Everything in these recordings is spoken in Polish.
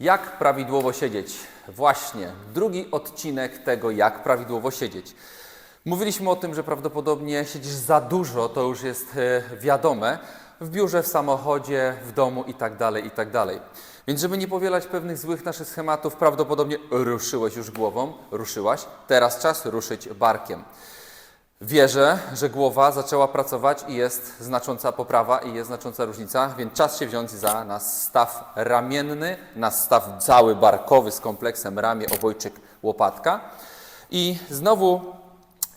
Jak prawidłowo siedzieć? Właśnie, drugi odcinek tego, jak prawidłowo siedzieć. Mówiliśmy o tym, że prawdopodobnie siedzisz za dużo, to już jest e, wiadome, w biurze, w samochodzie, w domu i tak dalej, i tak. Więc żeby nie powielać pewnych złych naszych schematów, prawdopodobnie ruszyłeś już głową, ruszyłaś, teraz czas ruszyć barkiem. Wierzę, że głowa zaczęła pracować i jest znacząca poprawa i jest znacząca różnica, więc czas się wziąć za nasz staw ramienny, nasz staw cały barkowy z kompleksem ramię, obojczyk, łopatka. I znowu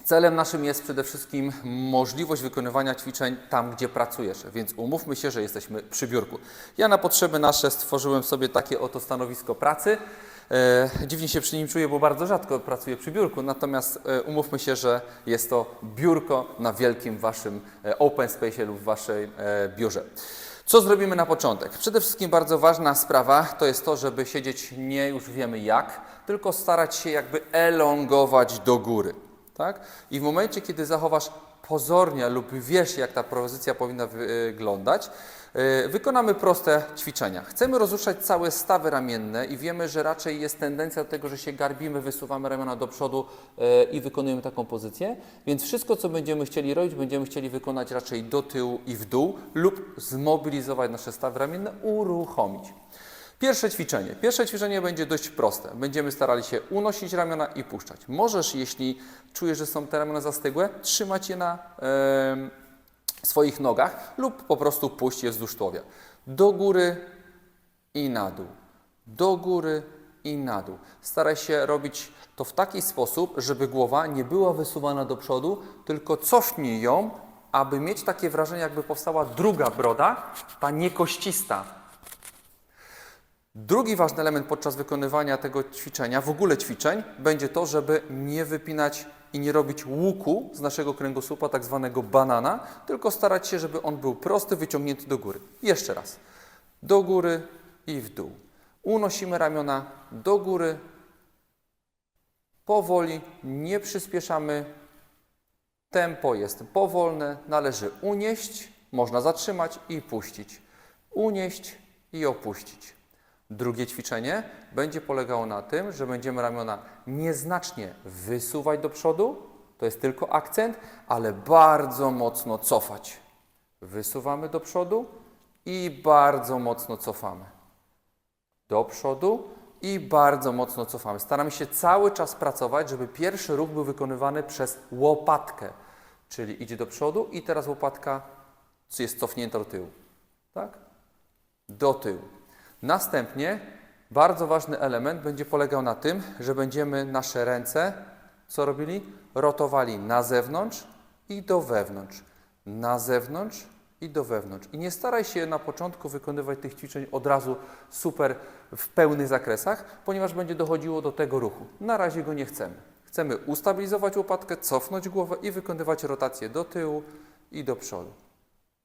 celem naszym jest przede wszystkim możliwość wykonywania ćwiczeń tam, gdzie pracujesz, więc umówmy się, że jesteśmy przy biurku. Ja na potrzeby nasze stworzyłem sobie takie oto stanowisko pracy. E, dziwnie się przy nim czuję, bo bardzo rzadko pracuję przy biurku, natomiast e, umówmy się, że jest to biurko na wielkim waszym e, open space lub waszej biurze. Co zrobimy na początek? Przede wszystkim bardzo ważna sprawa to jest to, żeby siedzieć nie już wiemy jak, tylko starać się jakby elongować do góry. Tak? I w momencie, kiedy zachowasz pozornie lub wiesz, jak ta pozycja powinna wyglądać, yy, wykonamy proste ćwiczenia. Chcemy rozruszać całe stawy ramienne i wiemy, że raczej jest tendencja do tego, że się garbimy, wysuwamy ramiona do przodu yy, i wykonujemy taką pozycję. Więc wszystko, co będziemy chcieli robić, będziemy chcieli wykonać raczej do tyłu i w dół lub zmobilizować nasze stawy ramienne, uruchomić. Pierwsze ćwiczenie. Pierwsze ćwiczenie będzie dość proste. Będziemy starali się unosić ramiona i puszczać. Możesz, jeśli czujesz, że są te ramiona zastygłe, trzymać je na em, swoich nogach lub po prostu puść je wzdłuż tułowia. Do góry i na dół. Do góry i na dół. Staraj się robić to w taki sposób, żeby głowa nie była wysuwana do przodu, tylko cofnij ją, aby mieć takie wrażenie, jakby powstała druga broda, ta niekoścista, Drugi ważny element podczas wykonywania tego ćwiczenia, w ogóle ćwiczeń, będzie to, żeby nie wypinać i nie robić łuku z naszego kręgosłupa, tak zwanego banana, tylko starać się, żeby on był prosty, wyciągnięty do góry. Jeszcze raz. Do góry i w dół. Unosimy ramiona do góry. Powoli, nie przyspieszamy. Tempo jest powolne, należy unieść, można zatrzymać i puścić. Unieść i opuścić. Drugie ćwiczenie będzie polegało na tym, że będziemy ramiona nieznacznie wysuwać do przodu, to jest tylko akcent, ale bardzo mocno cofać. Wysuwamy do przodu i bardzo mocno cofamy. Do przodu i bardzo mocno cofamy. Staramy się cały czas pracować, żeby pierwszy ruch był wykonywany przez łopatkę, czyli idzie do przodu i teraz łopatka jest cofnięta do tyłu. Tak? Do tyłu. Następnie bardzo ważny element będzie polegał na tym, że będziemy nasze ręce co robili? Rotowali na zewnątrz i do wewnątrz. Na zewnątrz i do wewnątrz. I nie staraj się na początku wykonywać tych ćwiczeń od razu super w pełnych zakresach, ponieważ będzie dochodziło do tego ruchu. Na razie go nie chcemy. Chcemy ustabilizować łopatkę, cofnąć głowę i wykonywać rotację do tyłu i do przodu.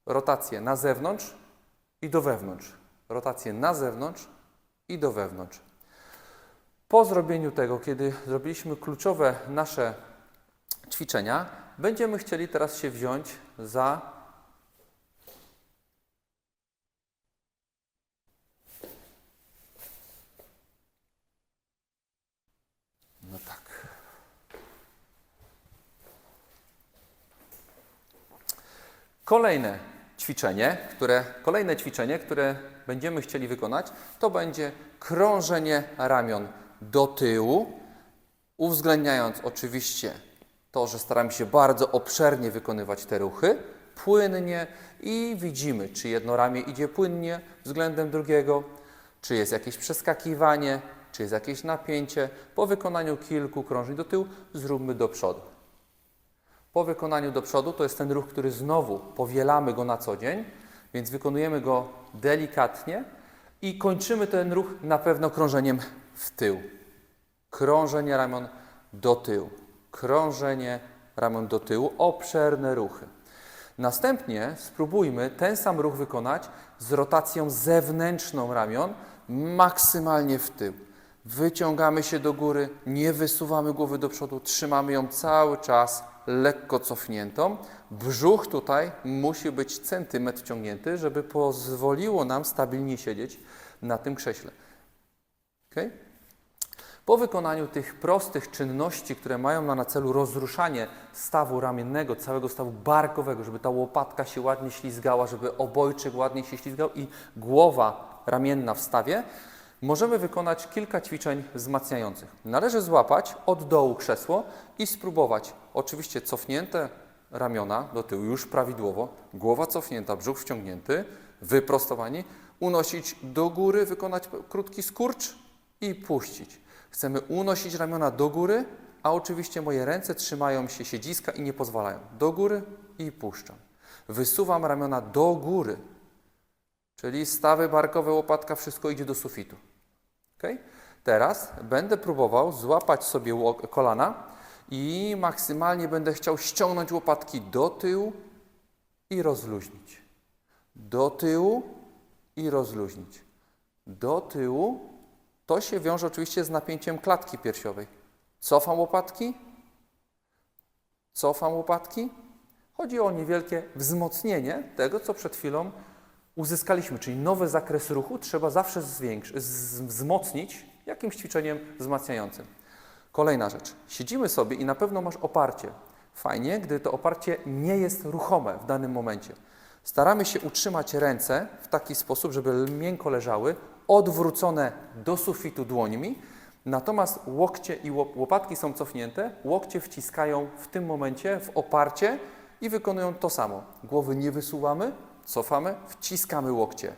Rotację na zewnątrz i do wewnątrz rotację na zewnątrz i do wewnątrz. Po zrobieniu tego, kiedy zrobiliśmy kluczowe nasze ćwiczenia, będziemy chcieli teraz się wziąć za No tak. Kolejne ćwiczenie, które, kolejne ćwiczenie, które będziemy chcieli wykonać, to będzie krążenie ramion do tyłu, uwzględniając oczywiście to, że staramy się bardzo obszernie wykonywać te ruchy, płynnie i widzimy, czy jedno ramię idzie płynnie względem drugiego, czy jest jakieś przeskakiwanie, czy jest jakieś napięcie. Po wykonaniu kilku krążeń do tyłu zróbmy do przodu. Po wykonaniu do przodu to jest ten ruch, który znowu powielamy go na co dzień, więc wykonujemy go delikatnie i kończymy ten ruch na pewno krążeniem w tył. Krążenie ramion do tyłu. Krążenie ramion do tyłu, obszerne ruchy. Następnie spróbujmy ten sam ruch wykonać z rotacją zewnętrzną ramion, maksymalnie w tył. Wyciągamy się do góry, nie wysuwamy głowy do przodu, trzymamy ją cały czas lekko cofniętą. Brzuch tutaj musi być centymetr ciągnięty, żeby pozwoliło nam stabilnie siedzieć na tym krześle. Okay? Po wykonaniu tych prostych czynności, które mają na celu rozruszanie stawu ramiennego, całego stawu barkowego, żeby ta łopatka się ładnie ślizgała, żeby obojczyk ładnie się ślizgał i głowa ramienna w stawie, możemy wykonać kilka ćwiczeń wzmacniających. Należy złapać od dołu krzesło i spróbować, oczywiście cofnięte ramiona do tyłu już prawidłowo, głowa cofnięta, brzuch wciągnięty, wyprostowanie, unosić do góry, wykonać krótki skurcz i puścić. Chcemy unosić ramiona do góry, a oczywiście moje ręce trzymają się siedziska i nie pozwalają. Do góry i puszczam. Wysuwam ramiona do góry, czyli stawy barkowe, łopatka, wszystko idzie do sufitu. Okay? Teraz będę próbował złapać sobie kolana i maksymalnie będę chciał ściągnąć łopatki do tyłu i rozluźnić. Do tyłu i rozluźnić. Do tyłu to się wiąże oczywiście z napięciem klatki piersiowej. Cofam łopatki, cofam łopatki. Chodzi o niewielkie wzmocnienie tego, co przed chwilą uzyskaliśmy, czyli nowy zakres ruchu trzeba zawsze wzmocnić jakimś ćwiczeniem wzmacniającym. Kolejna rzecz. Siedzimy sobie i na pewno masz oparcie. Fajnie, gdy to oparcie nie jest ruchome w danym momencie. Staramy się utrzymać ręce w taki sposób, żeby miękko leżały, odwrócone do sufitu dłońmi, natomiast łokcie i łop- łopatki są cofnięte, łokcie wciskają w tym momencie w oparcie i wykonują to samo. Głowy nie wysuwamy, cofamy, wciskamy łokcie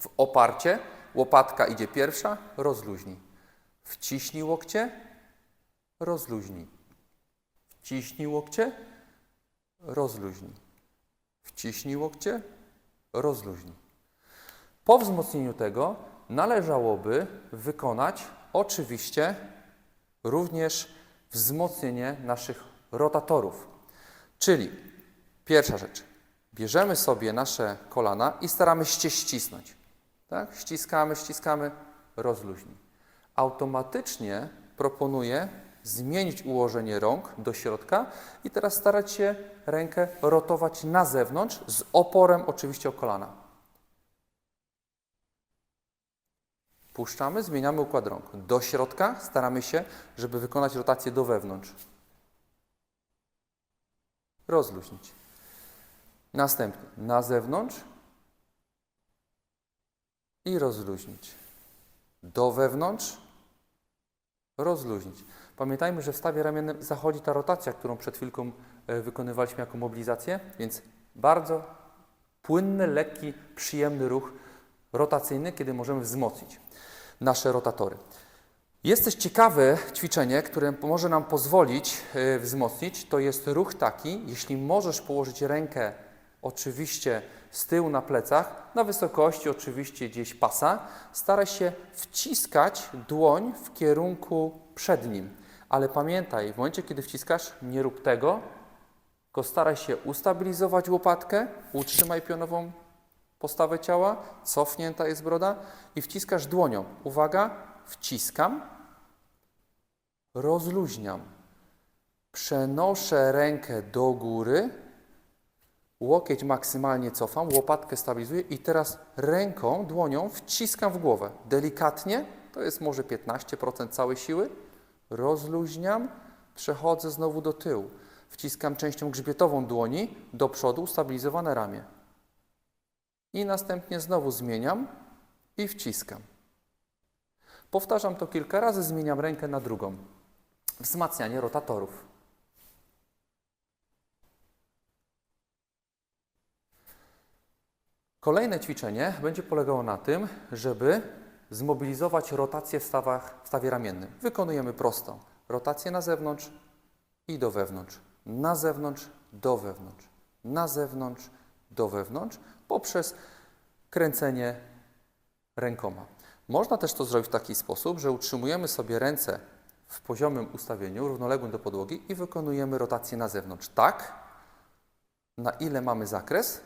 w oparcie, łopatka idzie pierwsza, rozluźnij. Wciśnij łokcie, rozluźnij. Wciśnij łokcie, rozluźnij. Wciśnij łokcie, rozluźnij. Po wzmocnieniu tego należałoby wykonać oczywiście również wzmocnienie naszych rotatorów. Czyli pierwsza rzecz, bierzemy sobie nasze kolana i staramy się ścisnąć. Tak? Ściskamy, ściskamy, rozluźnij. Automatycznie proponuję zmienić ułożenie rąk do środka i teraz starać się rękę rotować na zewnątrz z oporem oczywiście o kolana. Puszczamy, zmieniamy układ rąk. Do środka staramy się, żeby wykonać rotację do wewnątrz. Rozluźnić. Następnie na zewnątrz i rozluźnić. Do wewnątrz, rozluźnić. Pamiętajmy, że w stawie ramiennym zachodzi ta rotacja, którą przed chwilką e, wykonywaliśmy jako mobilizację, więc bardzo płynny, lekki, przyjemny ruch rotacyjny, kiedy możemy wzmocnić nasze rotatory. Jest też ciekawe ćwiczenie, które może nam pozwolić e, wzmocnić. To jest ruch taki, jeśli możesz położyć rękę oczywiście z tyłu na plecach, na wysokości oczywiście gdzieś pasa, staraj się wciskać dłoń w kierunku przednim. Ale pamiętaj, w momencie, kiedy wciskasz, nie rób tego, tylko staraj się ustabilizować łopatkę, utrzymaj pionową postawę ciała, cofnięta jest broda i wciskasz dłonią. Uwaga, wciskam, rozluźniam, przenoszę rękę do góry, łokieć maksymalnie cofam, łopatkę stabilizuję i teraz ręką, dłonią wciskam w głowę. Delikatnie, to jest może 15% całej siły, rozluźniam, przechodzę znowu do tyłu. Wciskam częścią grzbietową dłoni do przodu, ustabilizowane ramię. I następnie znowu zmieniam i wciskam. Powtarzam to kilka razy, zmieniam rękę na drugą. Wzmacnianie rotatorów. Kolejne ćwiczenie będzie polegało na tym, żeby zmobilizować rotację w, stawach, w stawie ramiennym. Wykonujemy prostą rotację na zewnątrz i do wewnątrz, na zewnątrz, do wewnątrz, na zewnątrz, do wewnątrz poprzez kręcenie rękoma. Można też to zrobić w taki sposób, że utrzymujemy sobie ręce w poziomym ustawieniu, równoległym do podłogi i wykonujemy rotację na zewnątrz. Tak, na ile mamy zakres.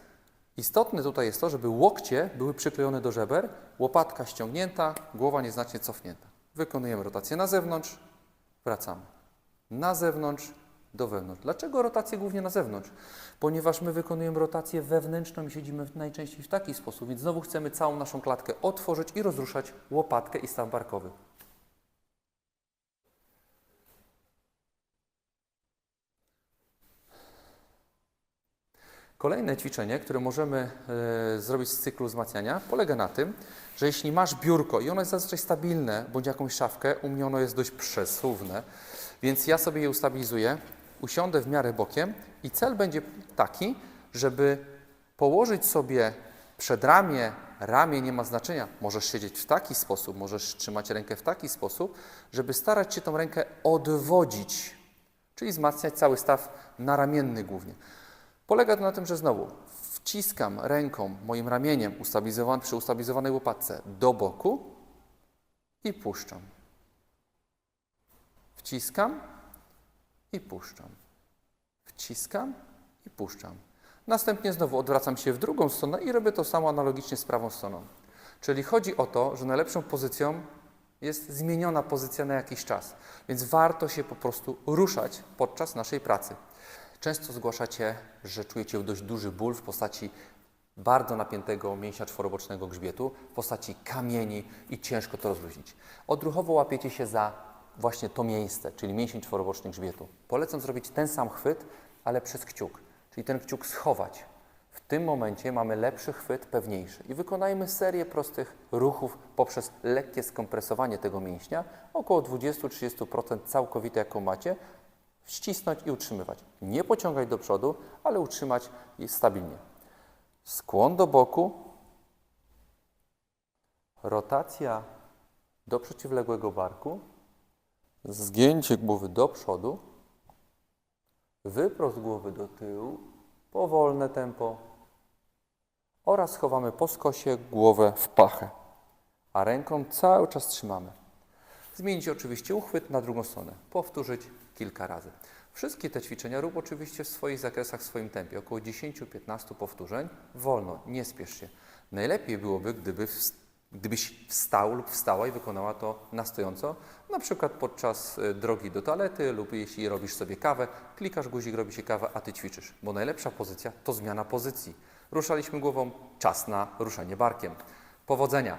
Istotne tutaj jest to, żeby łokcie były przyklejone do żeber, łopatka ściągnięta, głowa nieznacznie cofnięta. Wykonujemy rotację na zewnątrz, wracamy. Na zewnątrz, do wewnątrz. Dlaczego rotację głównie na zewnątrz? Ponieważ my wykonujemy rotację wewnętrzną i siedzimy najczęściej w taki sposób, więc znowu chcemy całą naszą klatkę otworzyć i rozruszać łopatkę i staw barkowy. Kolejne ćwiczenie, które możemy e, zrobić z cyklu wzmacniania, polega na tym, że jeśli masz biurko i ono jest zazwyczaj stabilne, bądź jakąś szafkę, u mnie ono jest dość przesuwne, więc ja sobie je ustabilizuję, usiądę w miarę bokiem i cel będzie taki, żeby położyć sobie przed ramię, ramię nie ma znaczenia, możesz siedzieć w taki sposób, możesz trzymać rękę w taki sposób, żeby starać się tą rękę odwodzić, czyli wzmacniać cały staw naramienny głównie. Polega to na tym, że znowu wciskam ręką, moim ramieniem ustabilizowan- przy ustabilizowanej łopatce do boku i puszczam. Wciskam i puszczam. Wciskam i puszczam. Następnie znowu odwracam się w drugą stronę i robię to samo analogicznie z prawą stroną. Czyli chodzi o to, że najlepszą pozycją jest zmieniona pozycja na jakiś czas, więc warto się po prostu ruszać podczas naszej pracy. Często zgłaszacie, że czujecie dość duży ból w postaci bardzo napiętego mięśnia czworobocznego grzbietu, w postaci kamieni i ciężko to rozluźnić. Odruchowo łapiecie się za właśnie to miejsce, czyli mięsień czworoboczny grzbietu. Polecam zrobić ten sam chwyt, ale przez kciuk, czyli ten kciuk schować. W tym momencie mamy lepszy chwyt, pewniejszy. I wykonajmy serię prostych ruchów poprzez lekkie skompresowanie tego mięśnia, około 20-30% całkowite, jaką macie, ścisnąć i utrzymywać. Nie pociągać do przodu, ale utrzymać stabilnie. Skłon do boku, rotacja do przeciwległego barku, zgięcie głowy do przodu, wyprost głowy do tyłu, powolne tempo oraz chowamy po skosie głowę w pachę, a ręką cały czas trzymamy. Zmienić oczywiście uchwyt na drugą stronę. Powtórzyć kilka razy. Wszystkie te ćwiczenia rób oczywiście w swoich zakresach, w swoim tempie. Około 10-15 powtórzeń. Wolno, nie spiesz się. Najlepiej byłoby, gdyby gdybyś wstał lub wstała i wykonała to na stojąco, na przykład podczas y, drogi do toalety lub jeśli robisz sobie kawę, klikasz guzik, robi się kawa, a ty ćwiczysz. Bo najlepsza pozycja to zmiana pozycji. Ruszaliśmy głową, czas na ruszenie barkiem. Powodzenia!